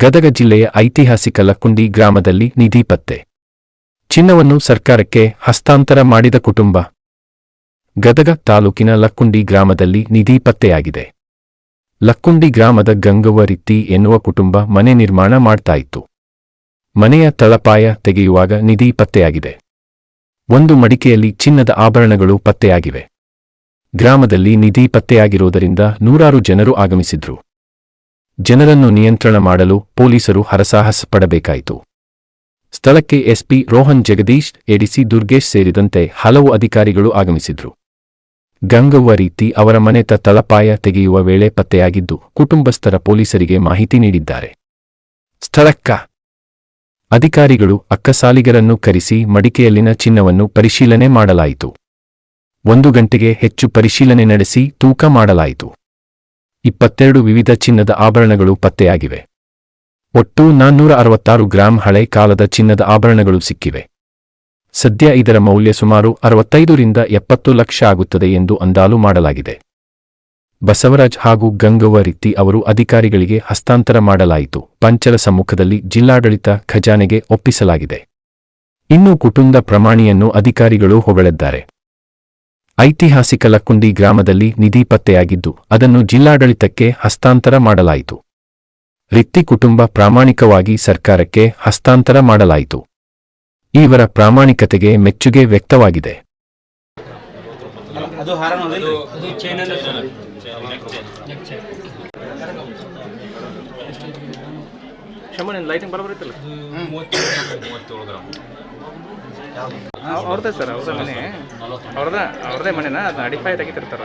ಗದಗ ಜಿಲ್ಲೆಯ ಐತಿಹಾಸಿಕ ಲಕ್ಕುಂಡಿ ಗ್ರಾಮದಲ್ಲಿ ನಿಧಿ ಪತ್ತೆ. ಚಿನ್ನವನ್ನು ಸರ್ಕಾರಕ್ಕೆ ಹಸ್ತಾಂತರ ಮಾಡಿದ ಕುಟುಂಬ. ಗದಗ ತಾಲೂಕಿನ ಲಕ್ಕುಂಡಿ ಗ್ರಾಮದಲ್ಲಿ ನಿಧಿ ಪತ್ತೆಯಾಗಿದೆ. ಲಕ್ಕುಂಡಿ ಗ್ರಾಮದ ಗಂಗವರಿತ್ತಿ ಎನ್ನುವ ಕುಟುಂಬ ಮನೆ ನಿರ್ಮಾಣ ಮಾಡ್ತಾ ಇತ್ತು. ಮನೆಯ ತಳಪಾಯ ತೆಗೆಯುವಾಗ ನಿಧಿ ಪತ್ತೆಯಾಗಿದೆ. ಒಂದು ಮಡಿಕೆಯಲ್ಲಿ ಚಿನ್ನದ ಆಭರಣಗಳು ಪತ್ತೆಯಾಗಿವೆ. ಗ್ರಾಮದಲ್ಲಿ ನಿಧಿ ಪತ್ತೆಯಾಗಿರುವುದರಿಂದ ನೂರಾರು ಜನರು ಆಗಮಿಸಿದ್ರು. ಜನರನ್ನು ನಿಯಂತ್ರಣ ಮಾಡಲು ಪೊಲೀಸರು ಹರಸಾಹಸ ಪಡಬೇಕಾಯಿತು. ಸ್ಥಳಕ್ಕೆ ಎಸ್ಪಿ ರೋಹನ್ ಜಗದೀಶ್, ಎಡಿಸಿ ದುರ್ಗೇಶ್ ಸೇರಿದಂತೆ ಹಲವು ಅಧಿಕಾರಿಗಳು ಆಗಮಿಸಿದ್ರು. ಗಂಗವ್ವ ರೀತಿ ಅವರ ಮನೆತ ತಳಪಾಯ ತೆಗೆಯುವ ವೇಳೆ ಪತ್ತೆಯಾಗಿದ್ದು, ಕುಟುಂಬಸ್ಥರ ಪೊಲೀಸರಿಗೆ ಮಾಹಿತಿ ನೀಡಿದ್ದಾರೆ. ಸ್ಥಳಕ್ಕ! ಅಧಿಕಾರಿಗಳು ಅಕ್ಕಸಾಲಿಗರನ್ನು ಕರೆಸಿ ಮಡಿಕೆಯಲ್ಲಿನ ಚಿನ್ನವನ್ನು ಪರಿಶೀಲನೆ ಮಾಡಲಾಯಿತು. ಒಂದು ಗಂಟೆಗೆ ಹೆಚ್ಚು ಪರಿಶೀಲನೆ ನಡೆಸಿ ತೂಕ ಮಾಡಲಾಯಿತು. ಇಪ್ಪತ್ತೆರಡು ವಿವಿಧ ಚಿನ್ನದ ಆಭರಣಗಳು ಪತ್ತೆಯಾಗಿವೆ. ಒಟ್ಟು ನಾನ್ನೂರ ಅರವತ್ತಾರು ಗ್ರಾಂ ಹಳೆ ಕಾಲದ ಚಿನ್ನದ ಆಭರಣಗಳು ಸಿಕ್ಕಿವೆ. ಸದ್ಯ ಇದರ ಮೌಲ್ಯ ಸುಮಾರು ಅರವತ್ತೈದರಿಂದ ಎಪ್ಪತ್ತು ಲಕ್ಷ ಆಗುತ್ತದೆ ಎಂದು ಅಂದಾಲು ಮಾಡಲಾಗಿದೆ. ಬಸವರಾಜ್ ಹಾಗೂ ಗಂಗವ್ವ ರಿತ್ತಿ ಅವರು ಅಧಿಕಾರಿಗಳಿಗೆ ಹಸ್ತಾಂತರ ಮಾಡಲಾಯಿತು. ಪಂಚರ ಸಮ್ಮುಖದಲ್ಲಿ ಜಿಲ್ಲಾಡಳಿತ ಖಜಾನೆಗೆ ಒಪ್ಪಿಸಲಾಗಿದೆ. ಇನ್ನು ಕುಟುಂಬ ಪ್ರಮಾಣಿಯನ್ನು ಅಧಿಕಾರಿಗಳು ಹೊಗಳಿದ್ದಾರೆ. ಐತಿಹಾಸಿಕ ಲಕ್ಕುಂಡಿ ಗ್ರಾಮದಲ್ಲಿ ನಿಧಿ ಪತ್ತೆಯಾಗಿದ್ದು ಅದನ್ನು ಜಿಲ್ಲಾಡಳಿತಕ್ಕೆ ಹಸ್ತಾಂತರ ಮಾಡಲಾಯಿತು. ರಿತ್ತಿ ಕುಟುಂಬ ಪ್ರಾಮಾಣಿಕವಾಗಿ ಸರ್ಕಾರಕ್ಕೆ ಹಸ್ತಾಂತರ ಮಾಡಲಾಯಿತು. ಇವರ ಪ್ರಾಮಾಣಿಕತೆಗೆ ಮೆಚ್ಚುಗೆ ವ್ಯಕ್ತವಾಗಿದೆ. ಅವ್ರದ್ದೇ ಸರ್ ಅವ್ರದ್ದು ಮನೆ. ಅವ್ರದ ಅವ್ರದ್ದೇ ಮನೆನ? ಅದನ್ನ ಅಡಿಪಾಯ ತೆಗಿತಿರ್ತಾರ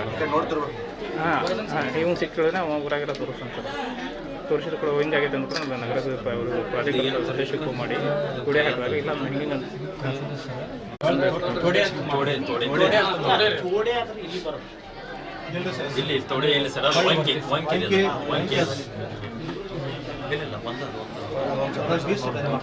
ಹಾಂ ಹಾಂ ಇವ್ನು ಸಿಕ್ಕಿದ್ರೆ ಊರಾಗೆಲ್ಲ ತೋರಿಸ್ತಾನೆ ಸರ್. ತೋರಿಸಿದ ಕೂಡ ಹಿಂಗಾಗಿದೆ ಅಂತ ನಮ್ಮ ನಗರದ ಅವರು ಪ್ರಾಧಿಕಾರ ಸದಸ್ಯಕ್ಕೂ ಮಾಡಿ ಗುಡಿ ಹಾಕಿದಾಗ ಇಲ್ಲ ಹಿಂಗಿಂಗ್ ಅಂತ ಇಲ್ಲಿ ತೊಡೆ ಇಲ್ಲಿ ಸರ್ ಇಲ್ಲ ಒಂದು